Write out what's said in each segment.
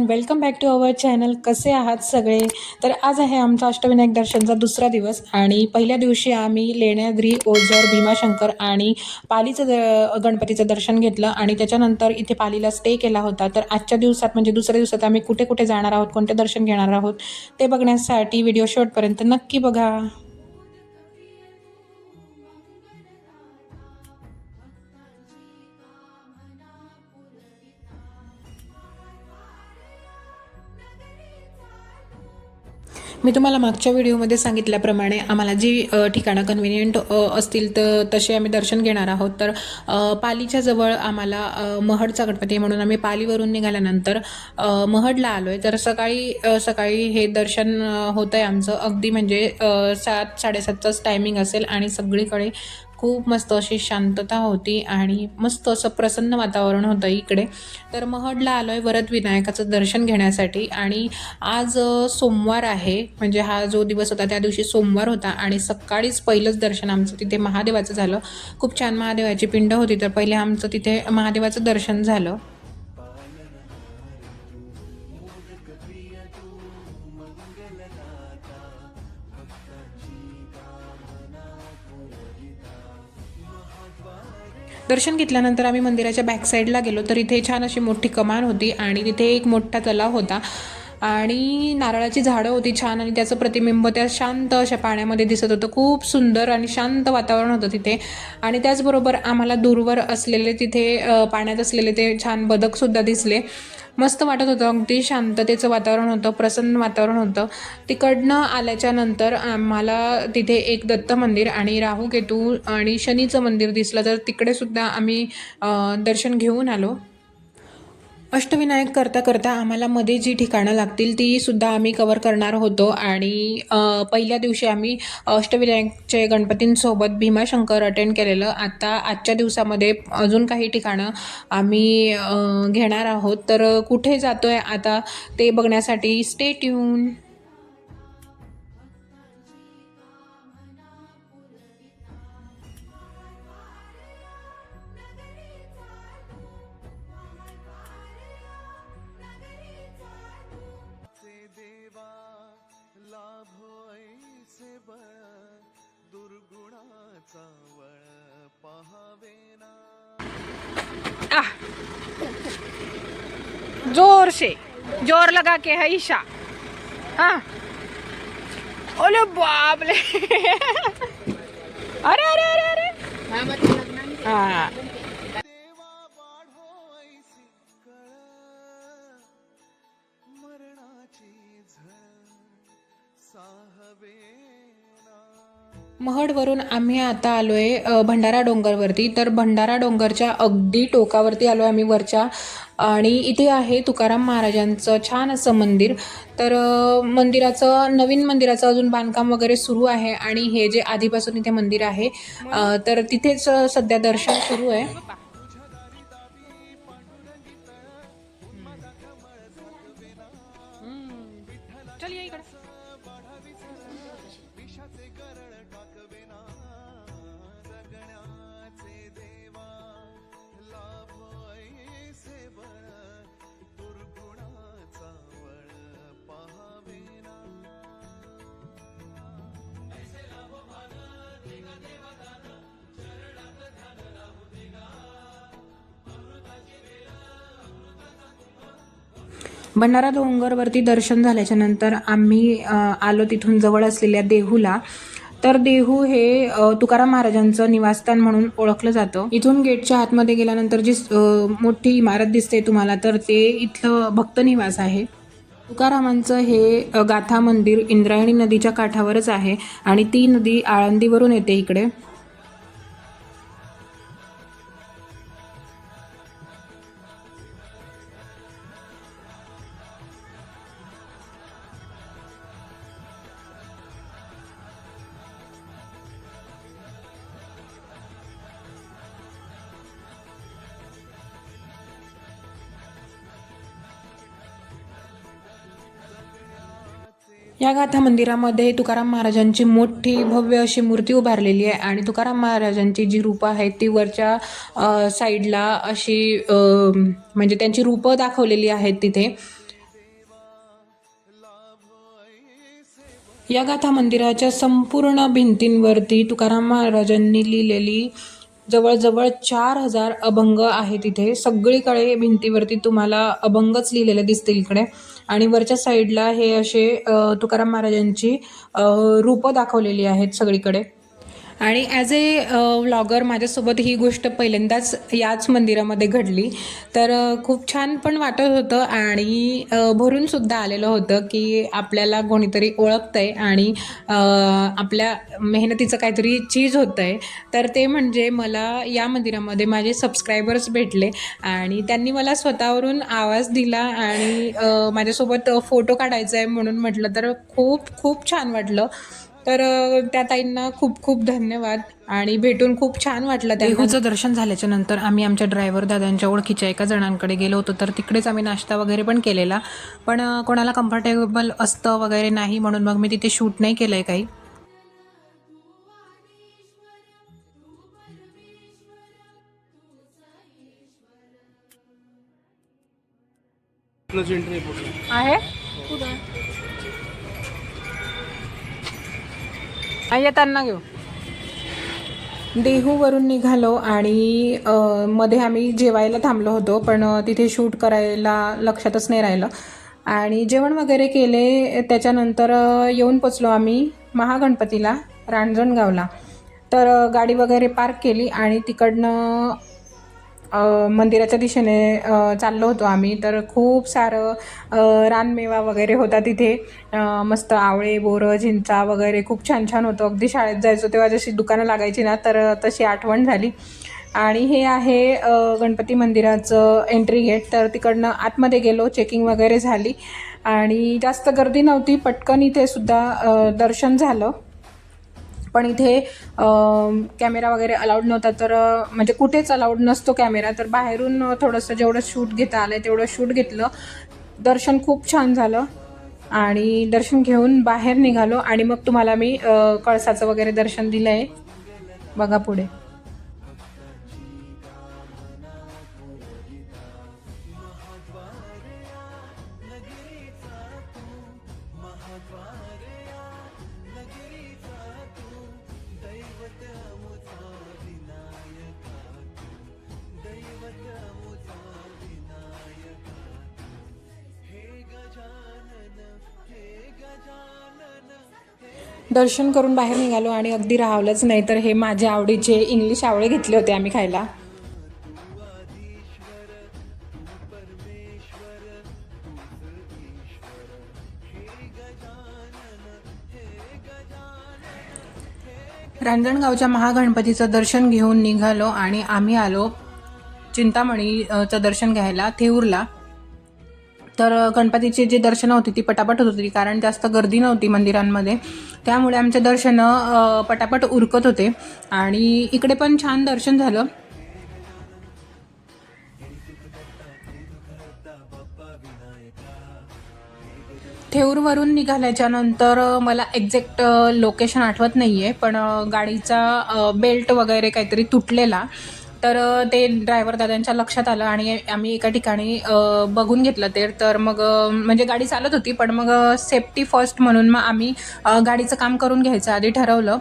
Everyone welcome back to our channel कसे आहात सगळे? तर आज आहे आमचा अष्टविनायक दर्शनचा दुसरा दिवस आणि पहिल्या दिवशी आम्ही लेण्याद्री ओझर भीमाशंकर आणि पालीचं द गणपतीचं दर्शन घेतलं आणि त्याच्यानंतर इथे पालीला स्टे केला होता. तर आजच्या दिवसात म्हणजे दुसऱ्या दिवसात आम्ही कुठे कुठे जाणार आहोत कोणते दर्शन घेणार आहोत ते बघण्यासाठी व्हिडिओ शेवटपर्यंत नक्की बघा. मी तुम्हाला मागच्या व्हिडिओमध्ये सांगितल्याप्रमाणे आम्हाला जी ठिकाणं कन्व्हिनियंट असतील तर तसे आम्ही दर्शन घेणार आहोत. तर पालीच्या जवळ आम्हाला महडचा गणपती आहे म्हणून आम्ही पालीवरून निघाल्यानंतर महडला आलो आहे तर सकाळी सकाळी हे दर्शन होतं आहे आमचं. अगदी म्हणजे सात साडेसातचाच टायमिंग असेल आणि सगळीकडे खूप मस्त अशी शांतता होती आणि मस्त असं प्रसन्न वातावरण होतं इकडे. तर महडला आलो आहे वरद विनायकाचं दर्शन घेण्यासाठी आणि आज सोमवार आहे. म्हणजे हा जो दिवस होता त्या दिवशी सोमवार होता आणि सकाळीच पहिलंच दर्शन आमचं तिथे महादेवाचं झालं. खूप छान महादेवाची पिंड होती तर पहिले आमचं तिथे महादेवाचं दर्शन झालं. दर्शन घेतल्यानंतर आम्ही मंदिराच्या बॅक साईडला गेलो तर इथे छान अशी मोठी कमान होती आणि तिथे एक मोठा तलाव होता. आणि नारळाची झाडं होती छान आणि त्याचं प्रतिबिंब त्या शांत अशा पाण्यामध्ये दिसत होतं. खूप सुंदर आणि शांत वातावरण होतं तिथे. आणि त्याचबरोबर आम्हाला दूरवर असलेले तिथे पाण्यात असलेले ते छान बदकसुद्धा दिसले. मस्त वाटत होतं. अगदी शांततेचं वातावरण होतं प्रसन्न वातावरण होतं. तिकडनं आल्याच्यानंतर आम्हाला तिथे एक दत्त मंदिर आणि राहू केतू आणि शनीचं मंदिर दिसलं. तर तिकडे सुद्धा आम्ही दर्शन घेऊन आलो. अष्टविनायक करता करता आम्हाला मध्ये जी ठिकाणं लागतील ती सुद्धा आम्ही कवर करणार होतो. आणि पहिल्या दिवशी आम्ही अष्टविनायकचे गणपतींसोबत भीमाशंकर अटेंड केलेलं. आता आजच्या दिवसामध्ये अजून काही ठिकाणं आम्ही घेणार आहोत. तर कुठे जातो आहे आता ते बघण्यासाठी स्टे ट्यून ज़ोर से ज़ोर लगा के है ईशा। हाँ। ओले बाप ले अरे अरे अरे अरे। हाँ। महडवरून आम्ही आता आलो आहे भंडारा डोंगरवरती. तर भंडारा डोंगरच्या अगदी टोकावरती आलो आहे आम्ही वरच्या. आणि इथे आहे तुकाराम महाराजांचं छान असं मंदिर. तर मंदिराचं नवीन मंदिराचं अजून बांधकाम वगैरे सुरू आहे. आणि हे जे आधीपासून इथे मंदिर आहे तर तिथेच सध्या दर्शन सुरू आहे. भंडारा डोंगरवरती दर्शन झाल्याच्यानंतर आम्ही आलो तिथून जवळ असलेल्या देहूला. तर देहू हे तुकाराम महाराजांचं निवासस्थान म्हणून ओळखलं जातं. इथून गेटच्या आतमध्ये गेल्यानंतर जी मोठी इमारत दिसते तुम्हाला तर ते इथलं भक्त निवास आहे. तुकारामांचं हे गाथा मंदिर इंद्रायणी नदीच्या काठावरच आहे आणि ती नदी आळंदीवरून येते इकडे. या गाथा मंदिरामध्ये तुकाराम महाराजांची मोठी भव्य अशी मूर्ती उभारलेली आहे आणि तुकाराम महाराजांची जी रूपं आहेत ती वरच्या साईडला अशी म्हणजे त्यांची रूपं दाखवलेली आहेत तिथे. या गाथा मंदिराच्या संपूर्ण भिंतींवरती तुकाराम महाराजांनी लिहिलेली जवळजवळ चार हजार अभंग आहेत तिथे सगळीकडे भिंतीवरती तुम्हाला अभंगच लिहिलेले दिसतील इकडे. आणि वरच्या साईडला हे असे तुकाराम महाराजांची रूपं दाखवलेली आहेत सगळीकडे. आणि ॲज ए व्लॉगर माझ्यासोबत ही गोष्ट पहिल्यांदाच याच मंदिरामध्ये घडली. तर खूप छान पण वाटत होतं आणि भरूनसुद्धा आलेलं होतं की आपल्याला कोणीतरी ओळखतं आहे आणि आपल्या मेहनतीचं काहीतरी चीज होतं आहे तर ते म्हणजे मला या मंदिरामध्ये माझे सबस्क्रायबर्स भेटले आणि त्यांनी मला स्वतःवरून आवाज दिला आणि माझ्यासोबत फोटो काढायचा आहे म्हणून म्हटलं तर खूप खूप छान वाटलं. तर त्या ताईंना खूप खूप धन्यवाद आणि भेटून खूप छान वाटलं देहूचं दर्शन झाल्याच्यानंतर आम्ही आमच्या ड्रायव्हर दादांच्या ओळखीच्या एका जणांकडे गेलो होतो तर तिकडेच आम्ही नाश्ता वगैरे पण केलेला. पण कोणाला कम्फर्टेबल असतं वगैरे नाही म्हणून मग मी तिथे शूट नाही केलं आहे काही आहे? येताना घेऊ. देहूवरून निघालो आणि मध्ये आम्ही जेवायला थांबलो होतो पण तिथे शूट करायला लक्षातच नाही राहिलं. आणि जेवण वगैरे केले त्याच्यानंतर येऊन पोचलो आम्ही महागणपतीला रांजणगावला. तर गाडी वगैरे पार्क केली आणि तिकडनं मंदिराच्या दिशेने चाललो होतो आम्ही. तर खूप सारं रानमेवा वगैरे होता तिथे. मस्त आवळे बोरं झिंचा वगैरे खूप छान छान होतं. अगदी शाळेत जायचो तेव्हा जशी दुकानं लागायची ना तर तशी आठवण झाली. आणि हे आहे गणपती मंदिराचं एंट्री गेट तर तिकडनं आतमध्ये गेलो चेकिंग वगैरे झाली. आणि जास्त गर्दी नव्हती पटकन इथे सुद्धा दर्शन झालं. पण इथे कॅमेरा वगैरे अलाउड नव्हता तर म्हणजे कुठेच अलाउड नसतो कॅमेरा तर बाहेरून थोडंसं जेवढं शूट घेता आलं आहे तेवढं शूट घेतलं. दर्शन खूप छान झालं. आणि दर्शन घेऊन बाहेर निघालो. आणि मग तुम्हाला मी कळसाचं वगैरे दर्शन दिलं आहे बघा पुढे. दर्शन करून बाहेर निघालो आणि अगदी राहवलंच नाही तर हे माझ्या आवडीचे इंग्लिश आवळे घेतले होते आम्ही खायला. रांजणगावच्या महागणपतीचं दर्शन घेऊन निघालो आणि आम्ही आलो चिंतामणीचं दर्शन घ्यायला थेऊरला. तर गणपतीची जी दर्शनं होती ती पटापट होत होती कारण जास्त गर्दी नव्हती मंदिरांमध्ये. त्यामुळे आमचे दर्शनं पटापट उरकत होते. आणि इकडे पण छान दर्शन झालं. थेऊरवरून निघाल्याच्या नंतर मला एक्झॅक्ट लोकेशन आठवत नाही आहे पण गाडीचा बेल्ट वगैरे काहीतरी तुटलेला. तर ते ड्रायव्हर दादांच्या लक्षात आलं आणि आम्ही एका ठिकाणी बघून घेतलं ते. तर मग म्हणजे गाडी चालत होती पण मग सेफ्टी फर्स्ट म्हणून मग आम्ही गाडीचं काम करून घ्यायचं आधी ठरवलं.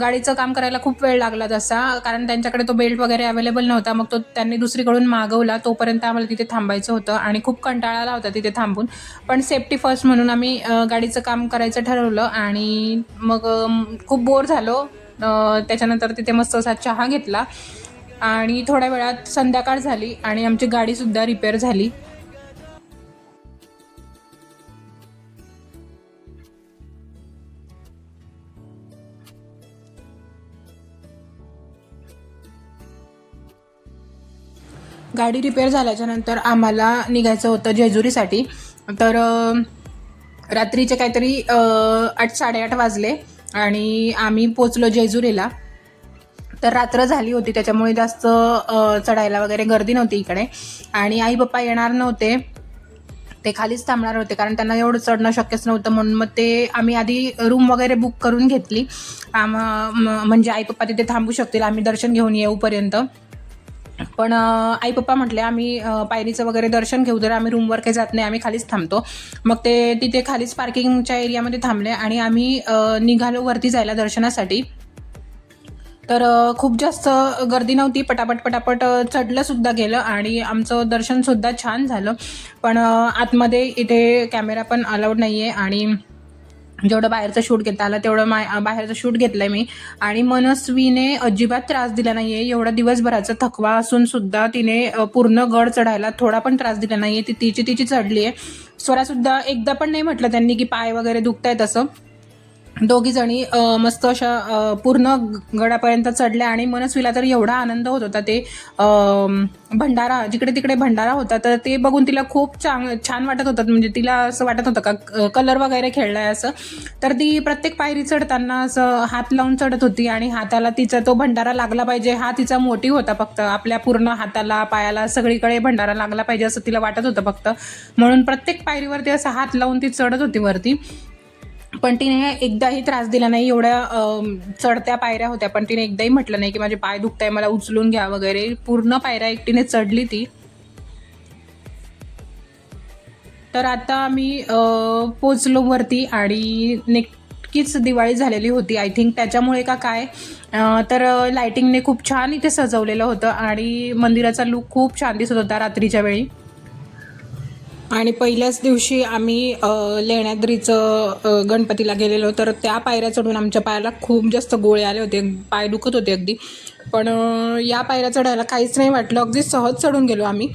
गाडीचं काम करायला खूप वेळ लागला तसा कारण त्यांच्याकडे तो बेल्ट वगैरे अवेलेबल नव्हता. मग तो त्यांनी दुसरीकडून मागवला तोपर्यंत आम्हाला तिथे थांबायचं होतं आणि खूप कंटाळा आला होता तिथे थांबून. पण सेफ्टी फर्स्ट म्हणून आम्ही गाडीचं काम करायचं ठरवलं आणि मग खूप बोर झालो. त्याच्यानंतर तिथे मस्त असा चहा घेतला. आणि थोड्या वेळात संध्याकाळ झाली आणि आमची गाडीसुद्धा रिपेअर झाली. गाडी रिपेअर झाल्याच्यानंतर आम्हाला निघायचं होतं जेजुरीसाठी. तर रात्रीचे काहीतरी आठ साडेआठ वाजले आणि आम्ही पोचलो जेजुरीला. तर रात्र झाली होती त्याच्यामुळे जास्त चढायला वगैरे गर्दी नव्हती इकडे. आणि आई पप्पा येणार नव्हते. ते खालीच थांबणार होते कारण त्यांना एवढं चढणं शक्यच नव्हतं म्हणून मग ते आम्ही आधी रूम वगैरे बुक करून घेतली. आम म- म्हणजे आई पप्पा तिथे थांबू शकतील आम्ही दर्शन घेऊन येऊपर्यंत पण आई पप्पा म्हटले आम्ही पायरीचं वगैरे दर्शन घेऊ तर आम्ही रूमवर काही जात नाही आम्ही खालीच थांबतो. मग ते तिथे खालीच पार्किंगच्या एरियामध्ये थांबले आणि आम्ही निघालो वरती जायला दर्शनासाठी. तर खूप जास्त गर्दी नव्हती. पटापट पटापट चढलंसुद्धा चढलं सुद्धा गेलं आणि आमचं दर्शनसुद्धा छान झालं. पण आतमध्ये इथे कॅमेरा पण अलाउड नाही आहे आणि जेवढं बाहेरचं शूट घेता आलं तेवढं माय बाहेरचं शूट घेतलं आहे मी. आणि मनस्वीने अजिबात त्रास दिला नाही आहे एवढा दिवसभराचा थकवा असून सुद्धा तिने पूर्ण गड चढायला थोडा पण त्रास दिला नाही आहे ती तिची तिची चढली आहे स्वरासुद्धा एकदा पण नाही म्हटलं त्यांनी की पाय वगैरे दुखत आहेत असं. दोघी जणी मस्त अशा पूर्ण गडापर्यंत चढल्या आणि मनस्वीला तर एवढा आनंद होत होता ते भंडारा जिकडे तिकडे भंडारा होता तर ते बघून तिला खूप चांग छान वाटत होतं. म्हणजे तिला असं वाटत होतं का कलर वगैरे खेळलाय असं. तर ती प्रत्येक पायरी चढताना असं हात लावून चढत होती आणि हाताला तिचा तो भंडारा लागला पाहिजे हा तिचा मोठी होता फक्त. आपल्या पूर्ण हाताला पायाला सगळीकडे भंडारा लागला पाहिजे असं तिला वाटत होतं फक्त. म्हणून प्रत्येक पायरीवरती असं हात लावून ती चढत होती वरती. पण तिने एकदाही त्रास दिला नाही एवढ्या चढत्या पायऱ्या होत्या. पण तिने एकदाही म्हटलं नाही की माझे पाय दुखताय मला उचलून घ्या वगैरे. पूर्ण पायऱ्या एकटीने चढली ती. तर आता आम्ही पोचलो वरती आणि नक्कीच दिवाळी झालेली होती. आय थिंक त्याच्यामुळे का काय? तर लायटिंगने खूप छान इथे सजवलेलं होतं आणि मंदिराचा लुक खूप छान दिसत होता रात्रीच्या वेळी. आणि पहिल्याच दिवशी आम्ही लेण्याद्रीचं गणपतीला गेलेलो. तर त्या पायऱ्या चढून आमच्या पायाला खूप जास्त गोळे आले होते. पाय दुखत होते अगदी. पण या पायऱ्या चढायला काहीच नाही वाटलं. अगदी सहज चढून गेलो आम्ही.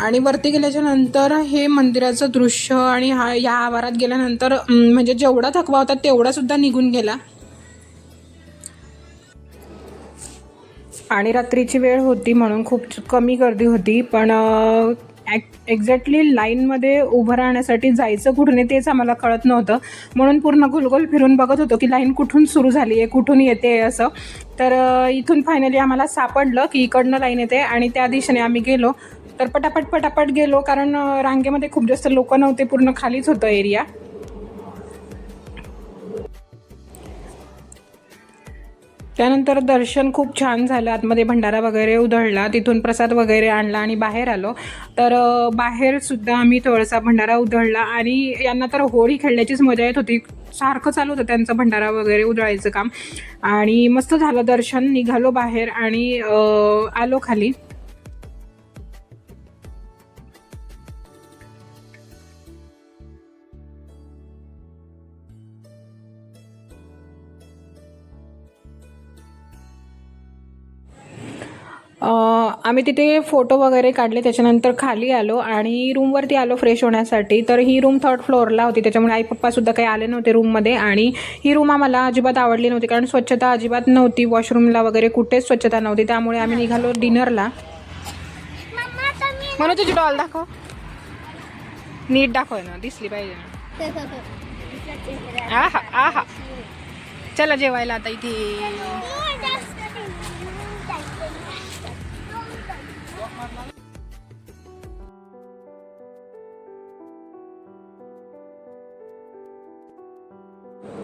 आणि वरती गेल्याच्यानंतर हे मंदिराचं दृश्य आणि हा या आवारात गेल्यानंतर म्हणजे जेवढा थकवा होता तेवढा सुद्धा निघून गेला. आणि रात्रीची वेळ होती म्हणून खूप कमी गर्दी होती. पण एक्झॅक्टली लाईनमध्ये उभं राहण्यासाठी जायचं कुठून तेच आम्हाला कळत नव्हतं. म्हणून पूर्ण गोलगोल फिरून बघत होतो की लाईन कुठून सुरू झाली आहे कुठून येते असं. तर इथून फायनली आम्हाला सापडलं की इकडनं लाईन येते आणि त्या दिशेने आम्ही गेलो. तर पटापट पटापट गेलो कारण रांगेमध्ये खूप जास्त लोक नव्हते पूर्ण खालीच होतं एरिया त्यानंतर दर्शन खूप छान झालं. आतमध्ये भंडारा वगैरे उधळला तिथून प्रसाद वगैरे आणला आणि बाहेर आलो. तर बाहेरसुद्धा आम्ही थोडासा भंडारा उधळला आणि यांना तर होळी खेळण्याचीच मजा येत होती. सारखं चालू होतं त्यांचं भंडारा वगैरे उधळायचं काम. आणि मस्त झालं दर्शन. निघालो बाहेर आणि आलो खाली. आम्ही तिथे फोटो वगैरे काढले त्याच्यानंतर खाली आलो आणि रूमवरती आलो फ्रेश होण्यासाठी. तर ही रूम थर्ड फ्लोअरला होती त्याच्यामुळे आई पप्पासुद्धा काही आले नव्हते रूममध्ये आणि ही रूम आम्हाला अजिबात आवडली नव्हती कारण स्वच्छता अजिबात नव्हती. वॉशरूमला वगैरे कुठेच स्वच्छता नव्हती त्यामुळे आम्ही निघालो डिनरला म्हणून तुझी डॉल दाखव. नीट दाखव ना दिसली पाहिजे ना. आहा आहा. चला जेवायला आता इथे.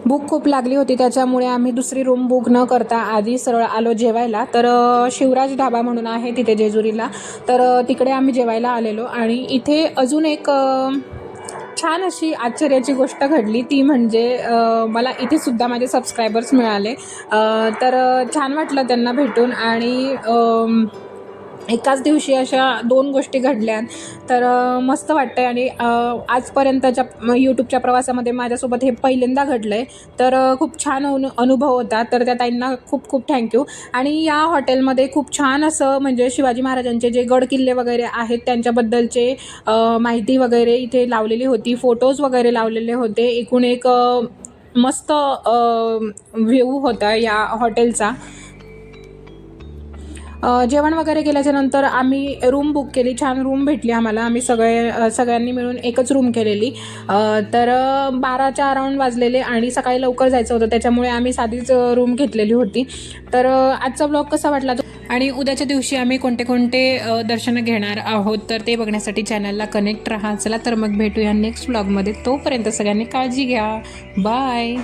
भूक खूप लागली होती त्याच्यामुळे आम्ही दुसरी रूम बुक न करता आधी सरळ आलो जेवायला. तर शिवराज ढाबा म्हणून आहे तिथे जेजुरीला. तर तिकडे आम्ही जेवायला आलेलो आणि इथे अजून एक छान अशी आश्चर्याची गोष्ट घडली. ती म्हणजे मला इथे सुद्धा माझे सबस्क्रायबर्स मिळाले. तर छान वाटलं त्यांना भेटून आणि एकाच दिवशी अशा दोन गोष्टी घडल्या. तर मस्त वाटतं आहे आणि आजपर्यंतच्या यूट्यूबच्या प्रवासामध्ये माझ्यासोबत हे पहिल्यांदा घडलं आहे तर खूप छान अनु अनुभव होता. तर त्या ताईंना खूप खूप थँक्यू आणि या हॉटेलमध्ये खूप छान असं म्हणजे शिवाजी महाराजांचे जे गड किल्ले वगैरे आहेत त्यांच्याबद्दलचे माहिती वगैरे इथे लावलेली होती. फोटोज वगैरे लावलेले होते. एकूण एक मस्त व्ह्यू होता या हॉटेलचा जेवण वगैरे केल्याच्यानंतर आम्ही रूम बुक केली. छान रूम भेटली आम्हाला. आम्ही सगळे सगळ्यांनी मिळून एकच रूम केलेली. तर बाराच्या अराऊंड वाजलेले आणि सकाळी लवकर जायचं होतं. त्याच्यामुळे आम्ही साधीच रूम घेतलेली होती. तर आजचा ब्लॉग कसा वाटला तो? आणि उद्याच्या दिवशी आम्ही कोणते कोणते दर्शनं घेणार आहोत तर ते बघण्यासाठी चॅनलला कनेक्ट राहा. चला तर मग भेटूया नेक्स्ट ब्लॉगमध्ये तोपर्यंत सगळ्यांनी काळजी घ्या. बाय